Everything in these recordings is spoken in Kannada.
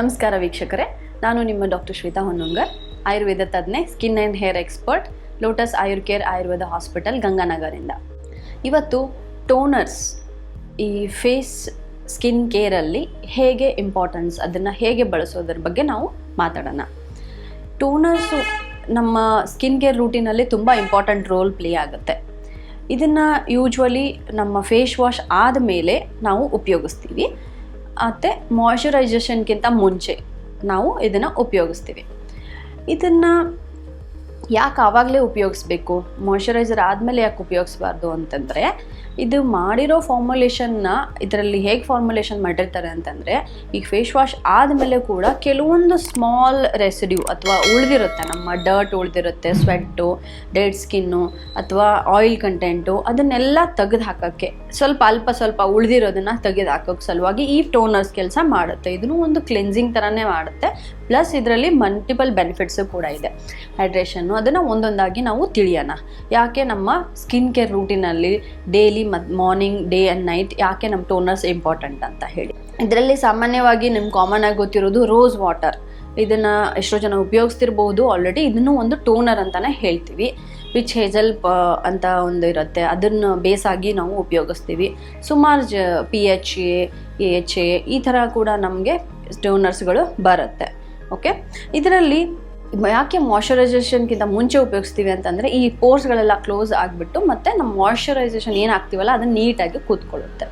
ನಮಸ್ಕಾರ ವೀಕ್ಷಕರೇ, ನಾನು ನಿಮ್ಮ doctor Shwetha Honnangar, Ayurveda ತಜ್ಞೆ, skin and hair expert, Lotus Ayur Care Ayurveda hospital ಗಂಗಾನಗರಿಂದ. ಇವತ್ತು ಟೋನರ್ಸ್ ಈ ಫೇಸ್ ಸ್ಕಿನ್ ಕೇರಲ್ಲಿ ಹೇಗೆ ಇಂಪಾರ್ಟೆನ್ಸ್, ಅದನ್ನು ಹೇಗೆ ಬಳಸೋದ್ರ ಬಗ್ಗೆ ನಾವು ಮಾತಾಡೋಣ. ಟೋನರ್ಸು ನಮ್ಮ ಸ್ಕಿನ್ ಕೇರ್ ರೂಟೀನಲ್ಲಿ ತುಂಬ ಇಂಪಾರ್ಟೆಂಟ್ ರೋಲ್ ಪ್ಲೇ ಆಗುತ್ತೆ. ಇದನ್ನು ಯೂಶ್ವಲಿ ನಮ್ಮ ಫೇಸ್ ವಾಶ್ ಆದ ಮೇಲೆ ನಾವು ಉಪಯೋಗಿಸ್ತೀವಿ. ಮತ್ತು ಮಾಯ್ಶ್ಚರೈಸೇಷನ್ಗಿಂತ ಮುಂಚೆ ನಾವು ಇದನ್ನು ಉಪಯೋಗಿಸ್ತೀವಿ. ಇದನ್ನು ಯಾಕೆ ಆವಾಗಲೇ ಉಪಯೋಗಿಸ್ಬೇಕು? ಮಾಯಶ್ಚರೈಸರ್ ಆದಮೇಲೆ ಯಾಕೆ ಉಪಯೋಗಿಸ್ಬಾರ್ದು ಅಂತಂದರೆ, ಇದು ಮಾಡಿರೋ ಫಾರ್ಮುಲೇಷನ್ನ ಇದರಲ್ಲಿ ಹೇಗೆ ಫಾರ್ಮುಲೇಷನ್ ಮಾಡಿರ್ತಾರೆ ಅಂತಂದರೆ ಈ ಫೇಸ್ ವಾಶ್ ಆದಮೇಲೆ ಕೂಡ ಕೆಲವೊಂದು ಸ್ಮಾಲ್ ರೆಸಿಡ್ಯೂ ಅಥವಾ ಉಳಿದಿರುತ್ತೆ, ನಮ್ಮ ಡರ್ಟ್ ಉಳಿದಿರುತ್ತೆ ಸ್ವೆಟ್ಟು ಡೆಡ್ ಸ್ಕಿನ್ನು ಅಥವಾ ಆಯಿಲ್ ಕಂಟೆಂಟು ಅದನ್ನೆಲ್ಲ ತೆಗೆದು ಹಾಕೋಕ್ಕೆ, ಸ್ವಲ್ಪ ಅಲ್ಪ ಸ್ವಲ್ಪ ಉಳಿದಿರೋದನ್ನು ತೆಗೆದು ಹಾಕೋಕ್ಕೆ ಸಲುವಾಗಿ ಈ ಟೋನರ್ಸ್ ಕೆಲಸ ಮಾಡುತ್ತೆ. ಇದನ್ನು ಒಂದು ಕ್ಲೆನ್ಸಿಂಗ್ ಥರನೇ ಮಾಡುತ್ತೆ. ಪ್ಲಸ್ ಇದರಲ್ಲಿ ಮಲ್ಟಿಪಲ್ ಬೆನಿಫಿಟ್ಸು ಕೂಡ ಇದೆ. ಹೈಡ್ರೇಷನ್ನು ಅದನ್ನು ಒಂದೊಂದಾಗಿ ನಾವು ತಿಳಿಯೋಣ. ಯಾಕೆ ನಮ್ಮ ಸ್ಕಿನ್ ಕೇರ್ ರೂಟೀನಲ್ಲಿ ಡೈಲಿ ಮತ್ತು ಮಾರ್ನಿಂಗ್ ಡೇ ಆ್ಯಂಡ್ ನೈಟ್ ಯಾಕೆ ನಮ್ಮ ಟೋನರ್ಸ್ ಇಂಪಾರ್ಟೆಂಟ್ ಅಂತ ಹೇಳಿ. ಇದರಲ್ಲಿ ಸಾಮಾನ್ಯವಾಗಿ ನಿಮ್ಗೆ ಕಾಮನ್ ಆಗಿ ಗೊತ್ತಿರೋದು ರೋಸ್ ವಾಟರ್ ಇದನ್ನು ಎಷ್ಟೋ ಜನ ಉಪಯೋಗಿಸ್ತಿರ್ಬೋದು. ಆಲ್ರೆಡಿ ಇದನ್ನು ಒಂದು ಟೋನರ್ ಅಂತಲೇ ಹೇಳ್ತೀವಿ. ವಿಚ್ ಹೇಜಲ್ ಪ ಅಂತ ಒಂದು ಇರುತ್ತೆ. ಅದನ್ನು ಬೇಸಾಗಿ ನಾವು ಉಪಯೋಗಿಸ್ತೀವಿ. ಸುಮಾರು ಜ P H A H A ಈ ಥರ ಕೂಡ ನಮಗೆ ಟೋನರ್ಸ್ಗಳು ಬರುತ್ತೆ. ಓಕೆ ಇದರಲ್ಲಿ ಯಾಕೆ ಮಾಯ್ಶ್ಚರೈಸೇಷನ್ಗಿಂತ ಮುಂಚೆ ಉಪಯೋಗಿಸ್ತೀವಿ ಅಂತಂದರೆ ಈ ಪೋರ್ಸ್ಗಳೆಲ್ಲ ಕ್ಲೋಸ್ ಆಗಿಬಿಟ್ಟು ಮತ್ತು ನಮ್ಮ ಮಾಯ್ಶ್ಚರೈಸೇಷನ್ ಏನು ಅದನ್ನು ನೀಟಾಗಿ ಕೂತ್ಕೊಳ್ಳುತ್ತೆ.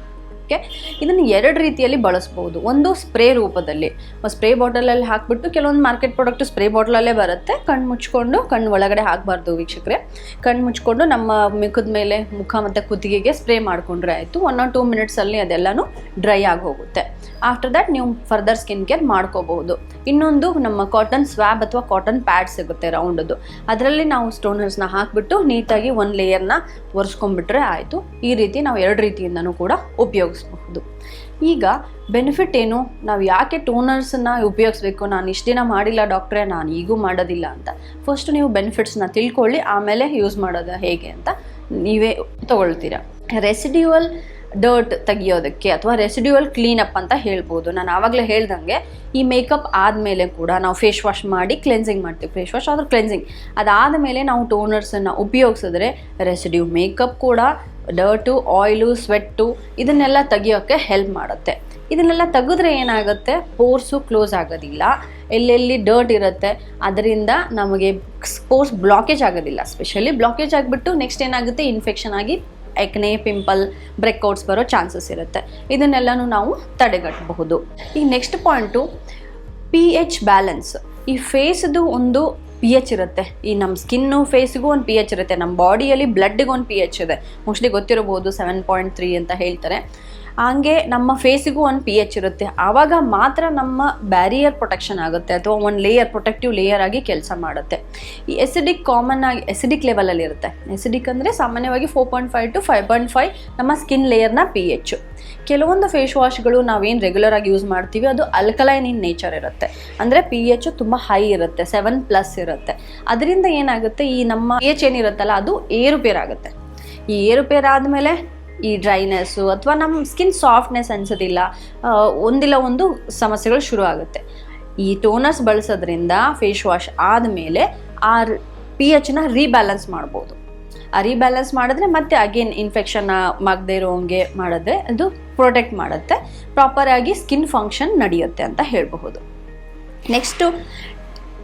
ಓಕೆ ಇದನ್ನು ಎರಡು ರೀತಿಯಲ್ಲಿ ಬಳಸ್ಬೋದು. ಒಂದು ಸ್ಪ್ರೇ ರೂಪದಲ್ಲಿ. ಸ್ಪ್ರೇ ಬಾಟಲಲ್ಲಿ ಹಾಕ್ಬಿಟ್ಟು ಕೆಲವೊಂದು ಮಾರ್ಕೆಟ್ ಪ್ರಾಡಕ್ಟ್ ಸ್ಪ್ರೇ ಬಾಟಲಲ್ಲೇ ಬರುತ್ತೆ. ಕಣ್ಣು ಮುಚ್ಕೊಂಡು, ಕಣ್ಣು ಒಳಗಡೆ ಹಾಕಬಾರ್ದು ವೀಕ್ಷಕರೆ. ಕಣ್ಣು ಮುಚ್ಕೊಂಡು ನಮ್ಮ ಮುಖದ ಮೇಲೆ ಮುಖ ಮತ್ತು ಕುತ್ತಿಗೆಗೆ ಸ್ಪ್ರೇ ಮಾಡಿಕೊಂಡ್ರೆ ಆಯಿತು. ಒನ್ ಆರ್ ಟೂ ಮಿನಿಟ್ಸಲ್ಲಿ ಅದೆಲ್ಲನೂ ಡ್ರೈ ಆಗಿ ಹೋಗುತ್ತೆ ಆಫ್ಟರ್ ದ್ಯಾಟ್ ನೀವು ಫರ್ದರ್ ಸ್ಕಿನ್ ಕೇರ್ ಮಾಡ್ಕೋಬಹುದು. ಇನ್ನೊಂದು ನಮ್ಮ ಕಾಟನ್ ಸ್ವ್ಯಾಬ್ ಅಥವಾ ಕಾಟನ್ ಪ್ಯಾಡ್ ಸಿಗುತ್ತೆ ರೌಂಡದು ಅದರಲ್ಲಿ ನಾವು ಸ್ಟೋನರ್ಸ್ನ ಹಾಕಿಬಿಟ್ಟು ನೀಟಾಗಿ ಒಂದು ಲೇಯರ್ನ ಒರೆಸ್ಕೊಂಡ್ಬಿಟ್ರೆ ಆಯಿತು. ಈ ರೀತಿ ನಾವು ಎರಡು ರೀತಿಯಿಂದನೂ ಕೂಡ ಉಪಯೋಗಿಸ್ಬಹುದು. ಈಗ ಬೆನಿಫಿಟ್ ಏನು? ನಾವು ಯಾಕೆ ಟೋನರ್ಸನ್ನು ಉಪಯೋಗಿಸ್ಬೇಕು? ನಾನು ಇಷ್ಟು ದಿನ ಮಾಡಿಲ್ಲ ಡಾಕ್ಟ್ರೆ ನಾನು ಈಗೂ ಮಾಡೋದಿಲ್ಲ ಅಂತ. ಫಸ್ಟ್ ನೀವು ಬೆನಿಫಿಟ್ಸ್ನ ತಿಳ್ಕೊಳ್ಳಿ, ಆಮೇಲೆ ಯೂಸ್ ಮಾಡೋದು ಹೇಗೆ ಅಂತ ನೀವೇ ತಗೊಳ್ತೀರಾ. ರೆಸಿಡ್ಯೂವಲ್ ಡರ್ಟ್ ತೆಗಿಯೋದಕ್ಕೆ ಅಥವಾ ರೆಸಿಡ್ಯೂವಲ್ ಕ್ಲೀನಪ್ ಅಂತ ಹೇಳ್ಬೋದು. ನಾನು ಆವಾಗಲೇ ಹೇಳ್ದಂಗೆ ಈ ಮೇಕಪ್ ಆದಮೇಲೆ ಕೂಡ ನಾವು ಫೇಸ್ ವಾಶ್ ಮಾಡಿ ಕ್ಲೆನ್ಸಿಂಗ್ ಮಾಡ್ತೀವಿ. ಫೇಸ್ ವಾಶ್ ಆದ್ರೆ ಕ್ಲೆನ್ಸಿಂಗ್ ಅದಾದಮೇಲೆ ನಾವು ಟೋನರ್ಸನ್ನು ಉಪಯೋಗಿಸಿದ್ರೆ ರೆಸಿಡ್ಯೂ ಮೇಕಪ್ ಕೂಡ ಡರ್ಟು ಆಯಿಲು ಸ್ವೆಟ್ಟು ಇದನ್ನೆಲ್ಲ ತೆಗಿಯೋಕ್ಕೆ ಹೆಲ್ಪ್ ಮಾಡುತ್ತೆ. ಇದನ್ನೆಲ್ಲ ತೆಗೆದ್ರೆ ಏನಾಗುತ್ತೆ? ಪೋರ್ಸು ಕ್ಲೋಸ್ ಆಗೋದಿಲ್ಲ. ಎಲ್ಲೆಲ್ಲಿ ಡರ್ಟ್ ಇರುತ್ತೆ, ಅದರಿಂದ ನಮಗೆ ಪೋರ್ಸ್ ಬ್ಲಾಕೇಜ್ ಆಗೋದಿಲ್ಲ. ಸ್ಪೆಷಲಿ ಬ್ಲಾಕೇಜ್ ಆಗಿಬಿಟ್ಟು ನೆಕ್ಸ್ಟ್ ಏನಾಗುತ್ತೆ? ಇನ್ಫೆಕ್ಷನ್ ಆಗಿ ಎಕ್ನೆ ಪಿಂಪಲ್ ಬ್ರೆಕ್ಔಟ್ಸ್ ಬರೋ ಚಾನ್ಸಸ್ ಇರುತ್ತೆ. ಇದನ್ನೆಲ್ಲನೂ ನಾವು ತಡೆಗಟ್ಟಬಹುದು ಈ next point P H balance ಈ ಫೇಸ್ದು ಒಂದು ಪಿ ಎಚ್ ಇರುತ್ತೆ. ಈ ನಮ್ಮ ಸ್ಕಿನ್ನು, ಫೇಸ್ಗೂ ಒಂದು ಪಿ ಎಚ್ ಇರುತ್ತೆ. ನಮ್ಮ ಬಾಡಿಯಲ್ಲಿ ಬ್ಲಡ್ಗೆ ಒಂದು ಪಿ ಎಚ್ ಇದೆ. ಮೋಸ್ಟ್ಲಿ ಗೊತ್ತಿರಬಹುದು ಸೆವೆನ್ ಪಾಯಿಂಟ್ ತ್ರೀ ಅಂತ ಹೇಳ್ತಾರೆ. ಹಂಗೆ ನಮ್ಮ ಫೇಸಿಗೂ ಒಂದು ಪಿ ಎಚ್ ಇರುತ್ತೆ. ಆವಾಗ ಮಾತ್ರ ನಮ್ಮ ಬ್ಯಾರಿಯರ್ ಪ್ರೊಟೆಕ್ಷನ್ ಆಗುತ್ತೆ ಅಥವಾ ಒಂದು ಲೇಯರ್ ಪ್ರೊಟೆಕ್ಟಿವ್ ಲೇಯರ್ ಆಗಿ ಕೆಲಸ ಮಾಡುತ್ತೆ. ಈ ಎಸಿಡಿಕ್ ಕಾಮನ್ ಆಗಿ ಎಸಿಡಿಕ್ ಲೆವೆಲಲ್ಲಿ ಇರುತ್ತೆ ಎಸಿಡಿಕ್ ಅಂದರೆ ಸಾಮಾನ್ಯವಾಗಿ four point five to five point five ನಮ್ಮ ಸ್ಕಿನ್ ಲೇಯರ್ನ ಪಿ ಎಚ್ ಕೆಲವೊಂದು ಫೇಸ್ ವಾಶ್ಗಳು ನಾವೇನು ರೆಗ್ಯುಲರ್ ಆಗಿ ಯೂಸ್ ಮಾಡ್ತೀವಿ, ಅದು ಅಲ್ಕಲೈನ್ ಇನ್ ನೇಚರ್ ಇರುತ್ತೆ. ಅಂದರೆ ಪಿ ಎಚ್ ತುಂಬ ಹೈ ಇರುತ್ತೆ ಸೆವೆನ್ ಪ್ಲಸ್ ಇರುತ್ತೆ. ಅದರಿಂದ ಏನಾಗುತ್ತೆ, ಈ ನಮ್ಮ ಏಚ್ ಏನಿರುತ್ತಲ್ಲ, ಅದು ಏರುಪೇರಾಗುತ್ತೆ. ಈ ಏರುಪೇರಾದಮೇಲೆ ಈ ಡ್ರೈನೆಸ್ಸು ಅಥವಾ ನಮ್ಮ ಸ್ಕಿನ್ ಸಾಫ್ಟ್ನೆಸ್ ಅನ್ಸೋದಿಲ್ಲ ಒಂದಿಲ್ಲ ಒಂದು ಸಮಸ್ಯೆಗಳು ಶುರು ಆಗುತ್ತೆ. ಈ ಟೋನರ್ಸ್ ಬಳಸೋದ್ರಿಂದ ಫೇಸ್ ವಾಶ್ ಆದಮೇಲೆ ಆ ಪಿ ಎಚ್ನ ರೀಬ್ಯಾಲೆನ್ಸ್ ಮಾಡ್ಬೋದು. ರೀಬ್ಯಾಲೆನ್ಸ್ ಮಾಡಿದ್ರೆ ಮತ್ತೆ ಅಗೇನ್ ಇನ್ಫೆಕ್ಷನ್ ಆಗದೆ ಇರೋಂಗೆ ಮಾಡಿದ್ರೆ ಅದು ಪ್ರೊಟೆಕ್ಟ್ ಮಾಡುತ್ತೆ. ಪ್ರಾಪರ್ ಆಗಿ ಸ್ಕಿನ್ ಫಂಕ್ಷನ್ ನಡೆಯುತ್ತೆ ಅಂತ ಹೇಳಬಹುದು. Next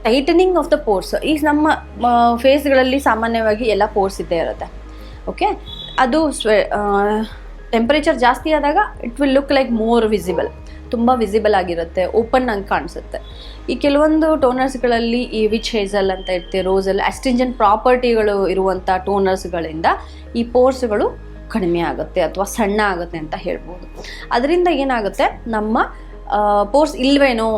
tightening of the pores ಈ ನಮ್ಮ ಫೇಸ್ಗಳಲ್ಲಿ ಸಾಮಾನ್ಯವಾಗಿ ಎಲ್ಲ ಪೋರ್ಸ್ ಇದ್ದೇ ಇರುತ್ತೆ. ಓಕೆ ಅದು ಸ್ವೆ ಟೆಂಪರೇಚರ್ ಜಾಸ್ತಿ ಆದಾಗ it will look like more visible ತುಂಬ ವಿಸಿಬಲ್ ಆಗಿರುತ್ತೆ ಓಪನ್ ಆಗಿ ಕಾಣಿಸುತ್ತೆ. ಈ ಕೆಲವೊಂದು ಟೋನರ್ಸ್ಗಳಲ್ಲಿ ಈ ವಿಚ್ ಹೇಸಲ್ ಅಂತ ಇರುತ್ತೆ ರೋಸಲ್ ಅಸ್ಟಿಂಜೆಂಟ್ ಪ್ರಾಪರ್ಟಿಗಳು ಇರುವಂಥ ಟೋನರ್ಸ್ಗಳಿಂದ ಈ ಪೋರ್ಸ್ಗಳು ಕಡಿಮೆ ಆಗುತ್ತೆ ಅಥವಾ ಸಣ್ಣ ಆಗುತ್ತೆ ಅಂತ ಹೇಳ್ಬೋದು. ಅದರಿಂದ ಏನಾಗುತ್ತೆ, ನಮ್ಮ ಪೋರ್ಸ್ ಇಲ್ವೇನೋ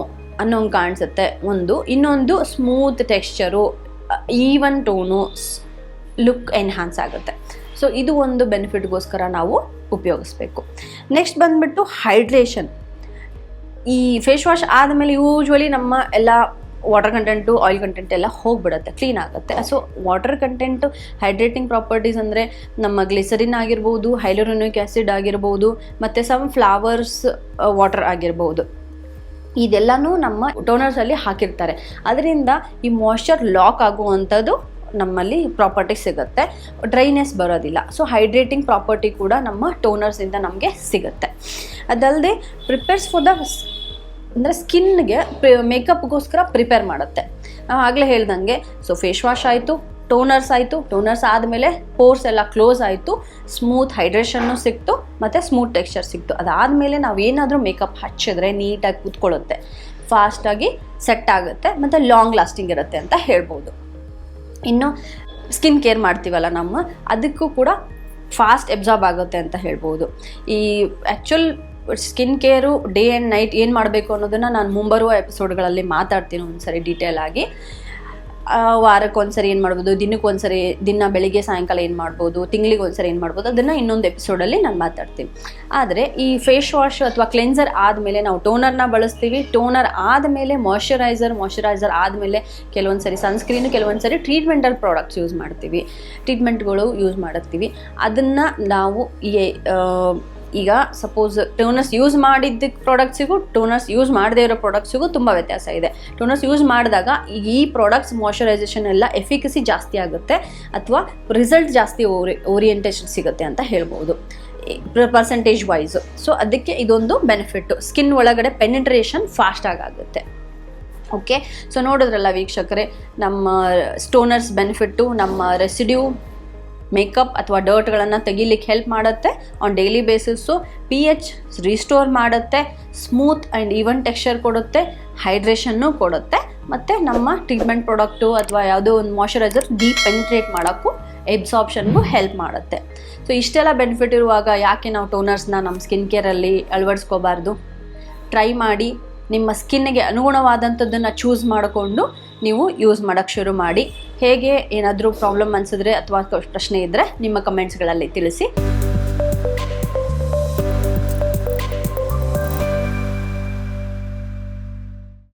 ಅನ್ನೋಂಗೆ ಕಾಣಿಸುತ್ತೆ. ಒಂದು, ಇನ್ನೊಂದು smooth texture even tone look enhance ಆಗುತ್ತೆ. ಸೊ ಇದು ಒಂದು ಬೆನಿಫಿಟ್ಗೋಸ್ಕರ ನಾವು ಉಪಯೋಗಿಸ್ಬೇಕು. ನೆಕ್ಸ್ಟ್ ಬಂದ್ಬಿಟ್ಟು ಹೈಡ್ರೇಷನ್ ಈ ಫೇಸ್ ವಾಶ್ ಆದಮೇಲೆ ಯೂಶ್ವಲಿ ನಮ್ಮ ಎಲ್ಲ ವಾಟರ್ ಕಂಟೆಂಟು ಆಯಿಲ್ ಕಂಟೆಂಟ್ ಎಲ್ಲ ಹೋಗ್ಬಿಡುತ್ತೆ ಕ್ಲೀನ್ ಆಗುತ್ತೆ. So water content hydrating properties ಅಂದರೆ ನಮ್ಮ ಗ್ಲಿಸರಿನ್ ಆಗಿರ್ಬೋದು ಹೈಲೋರೋನಿಕ್ ಆ್ಯಸಿಡ್ ಆಗಿರ್ಬೋದು, ಮತ್ತು ಸಮ್ ಫ್ಲವರ್ಸ್ ವಾಟರ್ ಆಗಿರ್ಬೋದು. ಇದೆಲ್ಲನೂ ನಮ್ಮ ಟೋನರ್ಸಲ್ಲಿ ಹಾಕಿರ್ತಾರೆ. ಅದರಿಂದ ಈ ಮಾಯ್ಶ್ಚರ್ ಲಾಕ್ ಆಗುವಂಥದ್ದು ನಮ್ಮಲ್ಲಿ ಪ್ರಾಪರ್ಟಿ ಸಿಗುತ್ತೆ. ಡ್ರೈನೆಸ್ ಬರೋದಿಲ್ಲ. ಸೊ ಹೈಡ್ರೇಟಿಂಗ್ ಪ್ರಾಪರ್ಟಿ ಕೂಡ ನಮ್ಮ ಟೋನರ್ಸಿಂದ ನಮಗೆ ಸಿಗುತ್ತೆ. ಅದಲ್ಲದೆ ಪ್ರಿಪೇರ್ಸ್ ಫಾರ್ ದ ಅಂದರೆ ಸ್ಕಿನ್ಗೆ ಮೇಕಪ್ಗೋಸ್ಕರ ಪ್ರಿಪೇರ್ ಮಾಡುತ್ತೆ. ನಾವು ಆಗಲೇ ಹೇಳ್ದಂಗೆ ಸೊ ಫೇಸ್ ವಾಶ್ ಆಯಿತು ಟೋನರ್ಸ್ ಆಯಿತು ಟೋನರ್ಸ್ ಆದಮೇಲೆ ಪೋರ್ಸ್ ಎಲ್ಲ ಕ್ಲೋಸ್ ಆಯಿತು ಸ್ಮೂತ್ ಹೈಡ್ರೇಷನ್ನು ಸಿಕ್ತು, ಮತ್ತು ಸ್ಮೂತ್ ಟೆಕ್ಸ್ಚರ್ ಸಿಕ್ತು. ಅದಾದಮೇಲೆ ನಾವು ಏನಾದರೂ ಮೇಕಪ್ ಹಚ್ಚಿದ್ರೆ ನೀಟಾಗಿ ಕೂತ್ಕೊಳ್ಳುತ್ತೆ. ಫಾಸ್ಟಾಗಿ ಸೆಟ್ ಆಗುತ್ತೆ, ಮತ್ತು ಲಾಂಗ್ ಲಾಸ್ಟಿಂಗ್ ಇರುತ್ತೆ ಅಂತ ಹೇಳ್ಬೋದು. ಇನ್ನು ಸ್ಕಿನ್ ಕೇರ್ ಮಾಡ್ತೀವಲ್ಲ ನಮ್ಮ, ಅದಕ್ಕೂ ಕೂಡ ಫಾಸ್ಟ್ ಎಬ್ಸಾರ್ಬ್ ಆಗುತ್ತೆ ಅಂತ ಹೇಳ್ಬೋದು. ಈ actual skin care day and night ಏನು ಮಾಡಬೇಕು ಅನ್ನೋದನ್ನು ನಾನು ಮುಂಬರುವ ಎಪಿಸೋಡ್ಗಳಲ್ಲಿ ಮಾತಾಡ್ತೀನಿ ಒಂದ್ಸರಿ ಡೀಟೇಲ್ ಆಗಿ. ಆ, ವಾರಕ್ಕೆ ಒಂದ್ಸರಿ ಏನು ಮಾಡ್ಬೋದು ದಿನಕ್ಕೆ ಒಂದ್ಸರಿ ದಿನ ಬೆಳಿಗ್ಗೆ ಸಾಯಂಕಾಲ ಏನು ಮಾಡ್ಬೋದು ತಿಂಗಳಿಗೆ ಒಂದ್ಸರಿ ಏನು ಮಾಡ್ಬೋದು ಅದನ್ನು ಇನ್ನೊಂದು ಎಪಿಸೋಡಲ್ಲಿ ನಾನು ಮಾತಾಡ್ತೀನಿ. ಆದರೆ ಈ ಫೇಸ್ ವಾಶ್ ಅಥವಾ ಕ್ಲೆನ್ಸರ್ ಆದಮೇಲೆ ನಾವು ಟೋನರ್ನ ಬಳಸ್ತೀವಿ. ಟೋನರ್ ಆದಮೇಲೆ ಮಾಯ್ಶ್ಚರೈಸರ್ ಮಾಯ್ಶ್ಚರೈಸರ್ ಆದಮೇಲೆ ಕೆಲವೊಂದು ಸರಿ ಸನ್ಸ್ಕ್ರೀನು ಕೆಲವೊಂದು ಸರಿ ಟ್ರೀಟ್ಮೆಂಟಲ್ ಪ್ರಾಡಕ್ಟ್ಸ್ ಯೂಸ್ ಮಾಡ್ತೀವಿ ಟ್ರೀಟ್ಮೆಂಟ್ಗಳು ಯೂಸ್ ಮಾಡ್ತೀವಿ ಅದನ್ನು ನಾವು ಈ ಈಗ ಸಪೋಸ್ ಟೋನರ್ಸ್ ಯೂಸ್ ಮಾಡಿದ್ದ ಪ್ರಾಡಕ್ಟ್ಸಿಗೂ ಟೋನರ್ಸ್ ಯೂಸ್ ಮಾಡದೇ ಇರೋ ಪ್ರಾಡಕ್ಟ್ಸಿಗೂ ತುಂಬ ವ್ಯತ್ಯಾಸ ಇದೆ. ಟೋನರ್ಸ್ ಯೂಸ್ ಮಾಡಿದಾಗ ಈ ಪ್ರಾಡಕ್ಟ್ಸ್ ಮಾಯಶ್ಚರೈಸೇಷನ್ ಎಲ್ಲ ಎಫಿಕಸಿ ಜಾಸ್ತಿ ಆಗುತ್ತೆ ಅಥವಾ ರಿಸಲ್ಟ್ ಜಾಸ್ತಿ ಓರಿ ಓರಿಯೆಂಟೇಷನ್ ಸಿಗುತ್ತೆ ಅಂತ ಹೇಳ್ಬೋದು. ಪರ್ಸೆಂಟೇಜ್ ವೈಸು ಸೊ ಅದಕ್ಕೆ ಇದೊಂದು ಬೆನಿಫಿಟ್ಟು ಸ್ಕಿನ್ ಒಳಗಡೆ ಪೆನಿಟ್ರೇಷನ್ ಫಾಸ್ಟ್ ಆಗುತ್ತೆ. ಓಕೆ ಸೊ ನೋಡಿದ್ರಲ್ಲ ವೀಕ್ಷಕರೇ, ನಮ್ಮ ಸ್ಟೋನರ್ಸ್ ಬೆನಿಫಿಟ್ಟು ನಮ್ಮ ರೆಸಿಡ್ಯೂ ಮೇಕಪ್ ಅಥವಾ ಡರ್ಟ್ಗಳನ್ನು ತೆಗಿಲಿಕ್ಕೆ ಹೆಲ್ಪ್ ಮಾಡುತ್ತೆ on daily basis P H restore ಮಾಡುತ್ತೆ ಸ್ಮೂತ್ ಆ್ಯಂಡ್ ಈವನ್ ಟೆಕ್ಸ್ಚರ್ ಕೊಡುತ್ತೆ ಹೈಡ್ರೇಷನ್ನು ಕೊಡುತ್ತೆ. ಮತ್ತು ನಮ್ಮ ಟ್ರೀಟ್ಮೆಂಟ್ ಪ್ರಾಡಕ್ಟು ಅಥವಾ ಯಾವುದೋ ಒಂದು ಮಾಯಶ್ಚರೈಸರ್ ಡೀಪ್ ಪೆನಿಟ್ರೇಟ್ ಮಾಡೋಕ್ಕೂ ಎಬ್ಸಾರ್ಪ್ಷನ್ಗೂ ಹೆಲ್ಪ್ ಮಾಡುತ್ತೆ. ಸೊ ಇಷ್ಟೆಲ್ಲ ಬೆನಿಫಿಟ್ ಇರುವಾಗ ಯಾಕೆ ನಾವು ಟೋನರ್ಸ್ನ ನಮ್ಮ ಸ್ಕಿನ್ ಕೇರಲ್ಲಿ ಅಳವಡಿಸ್ಕೋಬಾರ್ದು? ಟ್ರೈ ಮಾಡಿ, ನಿಮ್ಮ ಸ್ಕಿನ್ಗೆ ಅನುಗುಣವಾದಂಥದ್ದನ್ನು ಚೂಸ್ ಮಾಡಿಕೊಂಡು ನೀವು ಯೂಸ್ ಮಾಡೋಕ್ಕೆ ಶುರು ಮಾಡಿ. ಹೇಗೆ ಏನಾದರೂ ಪ್ರಾಬ್ಲಮ್ ಅನಿಸಿದ್ರೆ ಅಥವಾ ಪ್ರಶ್ನೆ ಇದ್ದರೆ ನಿಮ್ಮ ಕಮೆಂಟ್ಸ್ಗಳಲ್ಲಿ ತಿಳಿಸಿ.